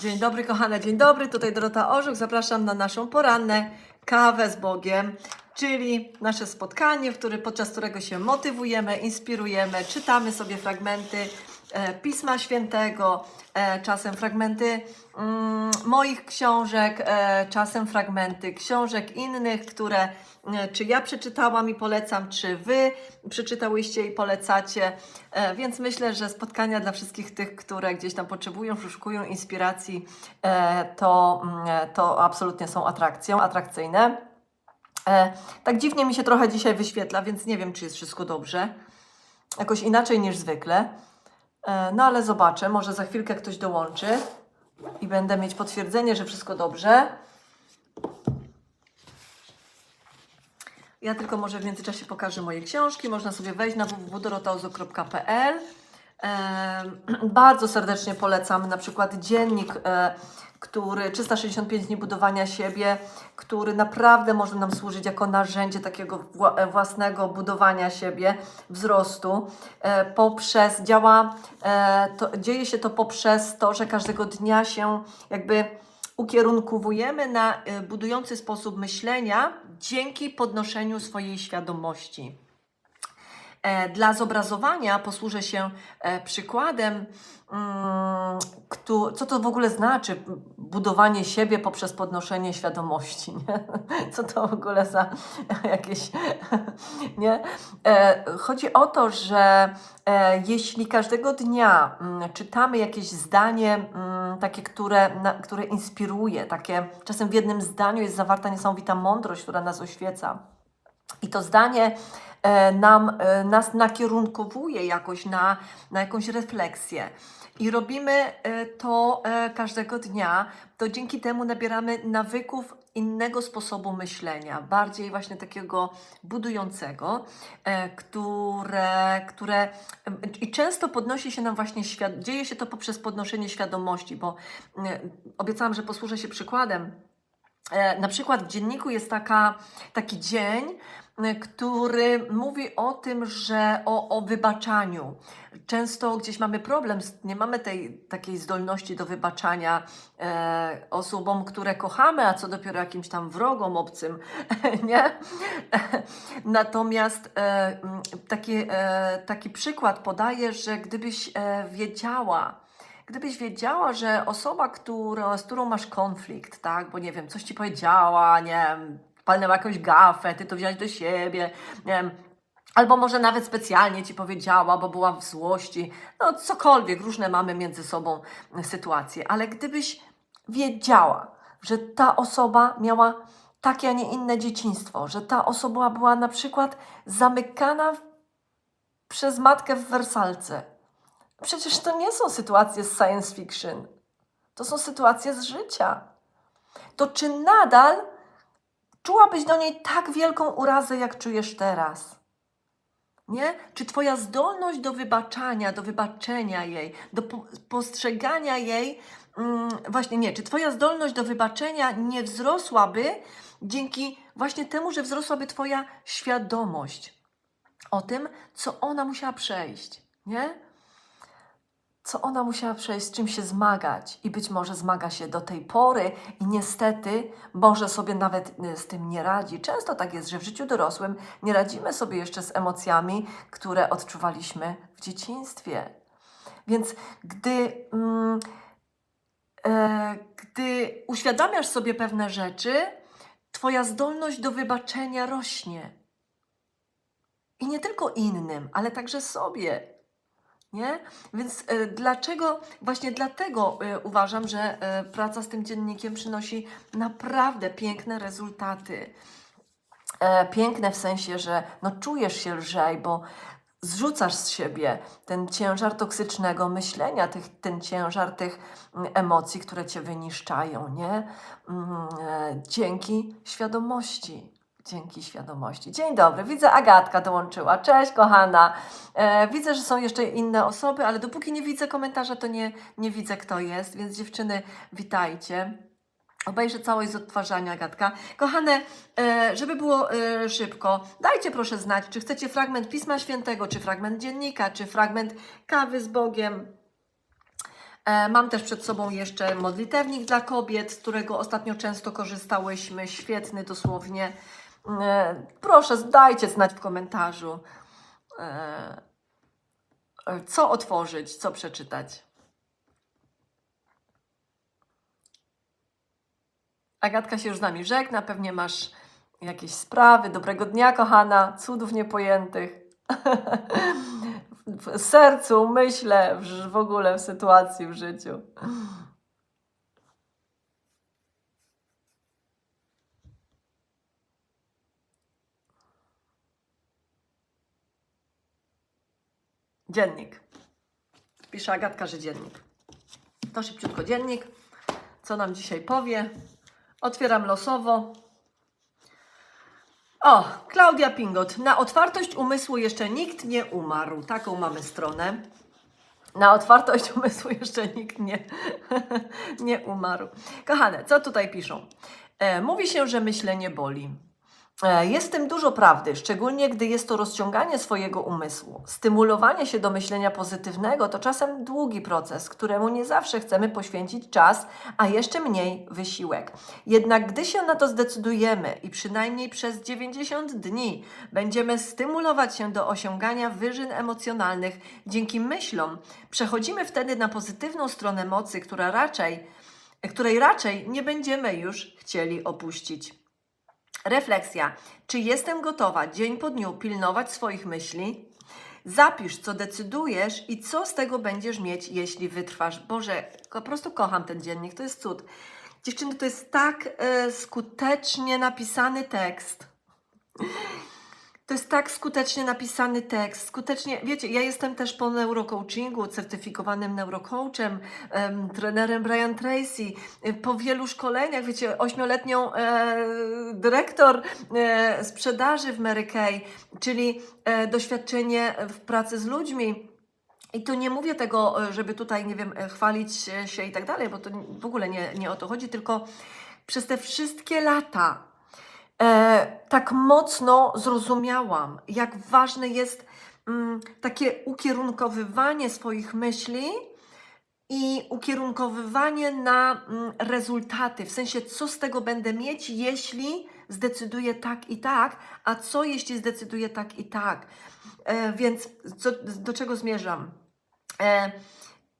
Dzień dobry, kochane, dzień dobry. Tutaj Dorota Orzech. Zapraszam na naszą poranne kawę z Bogiem, czyli nasze spotkanie, w który, podczas którego się motywujemy, inspirujemy, czytamy sobie fragmenty Pisma Świętego, e, czasem fragmenty mm, moich książek, e, czasem fragmenty książek innych, które e, czy ja przeczytałam i polecam, czy wy przeczytałyście i polecacie. E, Więc myślę, że spotkania dla wszystkich tych, które gdzieś tam potrzebują, poszukują inspiracji, e, to, mm, e, to absolutnie są atrakcją, atrakcyjne. E, Tak dziwnie mi się trochę dzisiaj wyświetla, więc nie wiem, czy jest wszystko dobrze. Jakoś inaczej niż zwykle. E, No ale zobaczę, może za chwilkę ktoś dołączy i będę mieć potwierdzenie, że wszystko dobrze. Ja tylko może w międzyczasie pokażę moje książki. Można sobie wejść na www.dorotauzo.pl. Bardzo serdecznie polecam na przykład dziennik, e, który 365 dni budowania siebie, który naprawdę może nam służyć jako narzędzie takiego e, własnego budowania siebie, wzrostu. E, Poprzez działa, to, dzieje się to poprzez to, że każdego dnia się jakby ukierunkowujemy na budujący sposób myślenia dzięki podnoszeniu swojej świadomości. E, Dla zobrazowania posłużę się e, przykładem, mm, co to w ogóle znaczy budowanie siebie poprzez podnoszenie świadomości. Nie? Co to w ogóle za jakieś. Nie? E, Chodzi o to, że jeśli każdego dnia mm, czytamy jakieś zdanie, mm, takie, które, które inspiruje, takie czasem w jednym zdaniu jest zawarta niesamowita mądrość, która nas oświeca. I to zdanie nam, e, nas nakierunkowuje jakoś na, na jakąś refleksję. I robimy e, to e, każdego dnia, to dzięki temu nabieramy nawyków innego sposobu myślenia, bardziej właśnie takiego budującego, e, które, które i często podnosi się nam właśnie dzieje się to poprzez podnoszenie świadomości, bo e, obiecałam, że posłużę się przykładem. E, Na przykład w dzienniku jest taka, taki dzień, e, który mówi o tym, że o, o wybaczaniu. Często gdzieś mamy problem, nie mamy tej takiej zdolności do wybaczania e, osobom, które kochamy, a co dopiero jakimś tam wrogom obcym, nie? Natomiast e, taki, e, taki przykład podaję, że gdybyś e, wiedziała, Gdybyś wiedziała, że osoba, która, z którą masz konflikt, tak, bo nie wiem, coś ci powiedziała, nie wiem, palnęła jakąś gafę, ty to wziąłeś do siebie, nie wiem, albo może nawet specjalnie ci powiedziała, bo była w złości, no cokolwiek, różne mamy między sobą sytuacje, ale gdybyś wiedziała, że ta osoba miała takie, a nie inne dzieciństwo, że ta osoba była na przykład zamykana przez matkę w wersalce, Przecież to nie są sytuacje z science fiction. To są sytuacje z życia. To czy nadal czułabyś do niej tak wielką urazę, jak czujesz teraz? Nie? Czy Twoja zdolność do wybaczania, do wybaczenia jej, do po- postrzegania jej, mm, właśnie nie, czy Twoja zdolność do wybaczenia nie wzrosłaby dzięki właśnie temu, że wzrosłaby Twoja świadomość o tym, co ona musiała przejść, nie? Co ona musiała przejść, z czym się zmagać i być może zmaga się do tej pory i niestety może sobie nawet y, z tym nie radzi. Często tak jest, że w życiu dorosłym nie radzimy sobie jeszcze z emocjami, które odczuwaliśmy w dzieciństwie. Więc gdy, mm, e, gdy uświadamiasz sobie pewne rzeczy, Twoja zdolność do wybaczenia rośnie. I nie tylko innym, ale także sobie. Nie? Więc e, dlaczego, właśnie dlatego e, uważam, że e, praca z tym dziennikiem przynosi naprawdę piękne rezultaty. Piękne w sensie, że no, czujesz się lżej, bo zrzucasz z siebie ten ciężar toksycznego myślenia, tych, ten ciężar tych mm, emocji, które cię wyniszczają, nie? Mm, Dzięki świadomości. Dzięki świadomości. Dzień dobry, widzę Agatka dołączyła. Cześć, kochana. E, widzę, że są jeszcze inne osoby, ale dopóki nie widzę komentarza, to nie, nie widzę, kto jest, więc dziewczyny, witajcie. Obejrzę całość z odtwarzania, Agatka. Kochane, e, żeby było e, szybko, dajcie proszę znać, czy chcecie fragment Pisma Świętego, czy fragment dziennika, czy fragment kawy z Bogiem. E, Mam też przed sobą jeszcze modlitewnik dla kobiet, z którego ostatnio często korzystałyśmy. Świetny dosłownie. E, Proszę, dajcie znać w komentarzu, e, co otworzyć, co przeczytać. Agatka się już z nami żegna, pewnie masz jakieś sprawy. Dobrego dnia, kochana, cudów niepojętych. w sercu, myślę, w ogóle w sytuacji w życiu. Dziennik. Pisze Agatka, że dziennik. To szybciutko dziennik. Co nam dzisiaj powie? Otwieram losowo. O, Klaudia Pingot. Na otwartość umysłu jeszcze nikt nie umarł. Taką mamy stronę. Na otwartość umysłu jeszcze nikt nie, nie umarł. Kochane, co tutaj piszą? E, mówi się, że myślenie boli. E, Jest w tym dużo prawdy, szczególnie gdy jest to rozciąganie swojego umysłu. Stymulowanie się do myślenia pozytywnego to czasem długi proces, któremu nie zawsze chcemy poświęcić czas, a jeszcze mniej wysiłek. Jednak gdy się na to zdecydujemy i przynajmniej przez 90 dni będziemy stymulować się do osiągania wyżyn emocjonalnych dzięki myślom, przechodzimy wtedy na pozytywną stronę mocy, która raczej, której raczej nie będziemy już chcieli opuścić. Refleksja. Czy jestem gotowa dzień po dniu pilnować swoich myśli? Zapisz, co decydujesz i co z tego będziesz mieć, jeśli wytrwasz. Boże, po prostu kocham ten dziennik, to jest cud. Dziewczyny, to jest tak e, skutecznie napisany tekst. To jest tak skutecznie napisany tekst, skutecznie, wiecie, ja jestem też po neurocoachingu, certyfikowanym neurocoachem, em, trenerem Brian Tracy, y, po wielu szkoleniach, wiecie, ośmioletnią e, dyrektor e, sprzedaży w Mary Kay, czyli e, doświadczenie w pracy z ludźmi. I tu nie mówię tego, e, żeby tutaj, nie wiem, e, chwalić się- i tak dalej, bo to w ogóle nie, nie o to chodzi, tylko przez te wszystkie lata tak mocno zrozumiałam, jak ważne jest mm, takie ukierunkowywanie swoich myśli i ukierunkowywanie na mm, rezultaty, w sensie co z tego będę mieć, jeśli zdecyduję tak i tak, a co jeśli zdecyduję tak i tak. E, więc co, do czego zmierzam? E,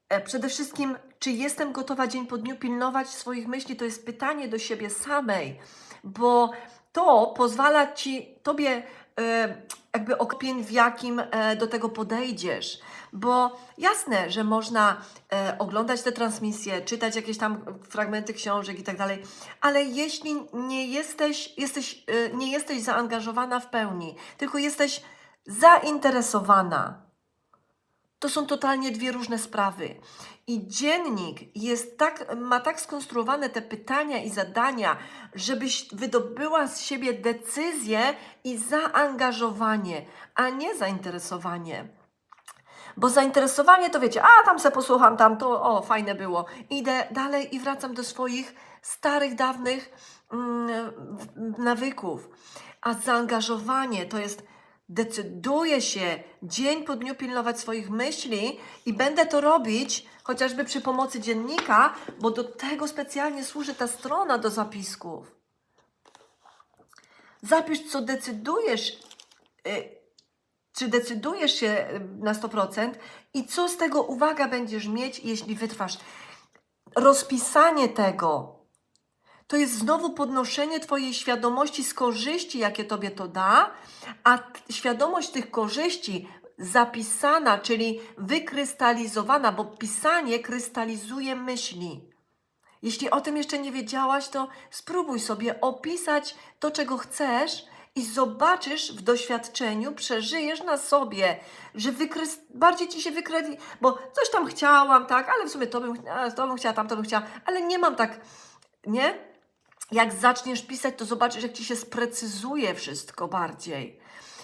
e, przede wszystkim, czy jestem gotowa dzień po dniu pilnować swoich myśli? To jest pytanie do siebie samej, bo to pozwala ci, tobie e, jakby okpień, w jakim e, do tego podejdziesz. Bo jasne, że można e, oglądać te transmisje, czytać jakieś tam fragmenty książek i tak dalej, ale jeśli nie jesteś, jesteś, nie jesteś zaangażowana w pełni, tylko jesteś zainteresowana, to są totalnie dwie różne sprawy. I dziennik jest tak, ma tak skonstruowane te pytania i zadania, żebyś wydobyła z siebie decyzję i zaangażowanie, a nie zainteresowanie. Bo zainteresowanie to wiecie, a tam se posłucham, tam to, o, fajne było. Idę dalej i wracam do swoich starych, dawnych mm, nawyków. A zaangażowanie to jest decyduję się dzień po dniu pilnować swoich myśli i będę to robić chociażby przy pomocy dziennika, bo do tego specjalnie służy ta strona do zapisków. Zapisz, co decydujesz, y, czy decydujesz się y, na 100% i co z tego, uwaga, będziesz mieć, jeśli wytrwasz. Rozpisanie tego to jest znowu podnoszenie Twojej świadomości z korzyści, jakie Tobie to da, a świadomość tych korzyści zapisana, czyli wykrystalizowana, bo pisanie krystalizuje myśli. Jeśli o tym jeszcze nie wiedziałaś, to spróbuj sobie opisać to, czego chcesz i zobaczysz w doświadczeniu, przeżyjesz na sobie, że wykrys- bardziej ci się wykręci, bo coś tam chciałam, tak, ale w sumie to bym, to bym chciała, tamto bym chciała, ale nie mam tak, nie? Jak zaczniesz pisać, to zobaczysz, jak ci się sprecyzuje wszystko bardziej.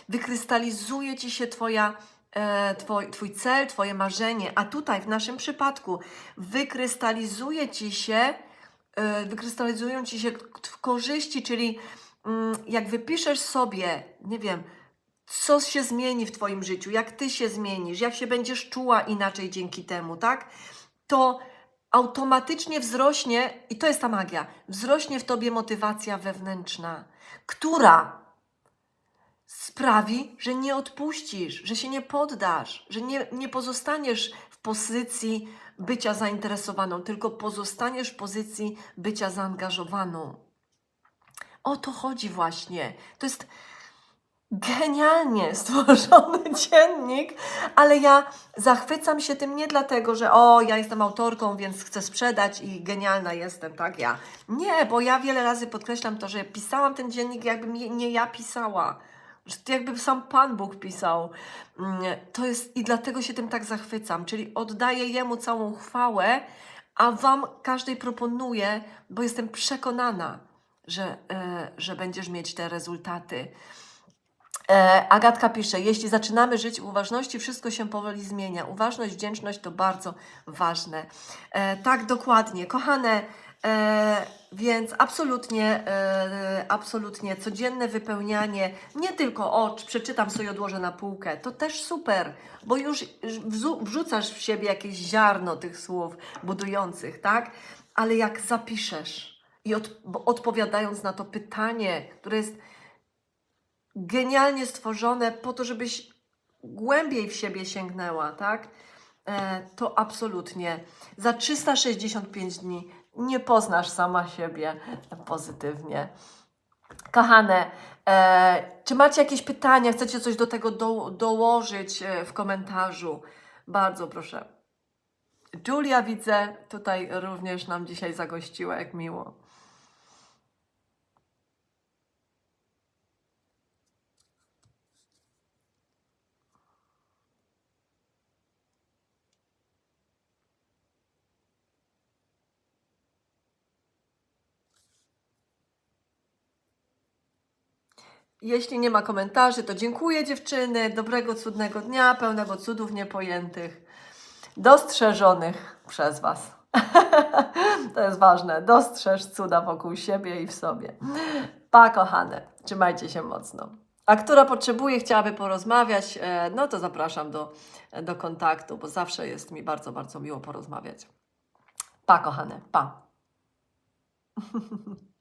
Wykrystalizuje ci się twoja, e, twoj, twój cel, twoje marzenie, a tutaj w naszym przypadku wykrystalizuje ci się, e, wykrystalizują ci się korzyści, czyli mm, jak wypiszesz sobie, nie wiem, co się zmieni w Twoim życiu, jak Ty się zmienisz, jak się będziesz czuła inaczej dzięki temu, tak? to automatycznie wzrośnie, i to jest ta magia, wzrośnie w tobie motywacja wewnętrzna, która sprawi, że nie odpuścisz, że się nie poddasz, że nie, nie pozostaniesz w pozycji bycia zainteresowaną, tylko pozostaniesz w pozycji bycia zaangażowaną. O to chodzi właśnie. To jest genialnie stworzony dziennik, ale ja zachwycam się tym nie dlatego, że o, ja jestem autorką, więc chcę sprzedać i genialna jestem, tak ja. Nie, bo ja wiele razy podkreślam to, że pisałam ten dziennik, jakby nie, ja pisała. Jakby sam Pan Bóg pisał. Mm, To jest i dlatego się tym tak zachwycam, czyli oddaję Jemu całą chwałę, a Wam każdej proponuję, bo jestem przekonana, że, e, że będziesz mieć te rezultaty. E, Agatka pisze, jeśli zaczynamy żyć uważności, wszystko się powoli zmienia. Uważność, wdzięczność to bardzo ważne. E, tak, dokładnie. Kochane, e, więc absolutnie, e, absolutnie codzienne wypełnianie, nie tylko o, przeczytam sobie, odłożę na półkę, to też super, bo już wrzucasz w siebie jakieś ziarno tych słów budujących, tak? Ale jak zapiszesz i od, odpowiadając na to pytanie, które jest genialnie stworzone po to, żebyś głębiej w siebie sięgnęła, tak? E, to absolutnie. Za 365 dni nie poznasz sama siebie pozytywnie. Kochane, e, czy macie jakieś pytania? Chcecie coś do tego do, dołożyć e, w komentarzu? Bardzo proszę. Julia widzę, tutaj również nam dzisiaj zagościła, jak miło. Jeśli nie ma komentarzy, to dziękuję dziewczyny. Dobrego, cudnego dnia, pełnego cudów niepojętych, dostrzeżonych przez Was. to jest ważne. Dostrzeż cuda wokół siebie i w sobie. Pa, kochane. Trzymajcie się mocno. A która potrzebuje, chciałaby porozmawiać, e, no to zapraszam do, do kontaktu, bo zawsze jest mi bardzo, bardzo miło porozmawiać. Pa, kochane. Pa.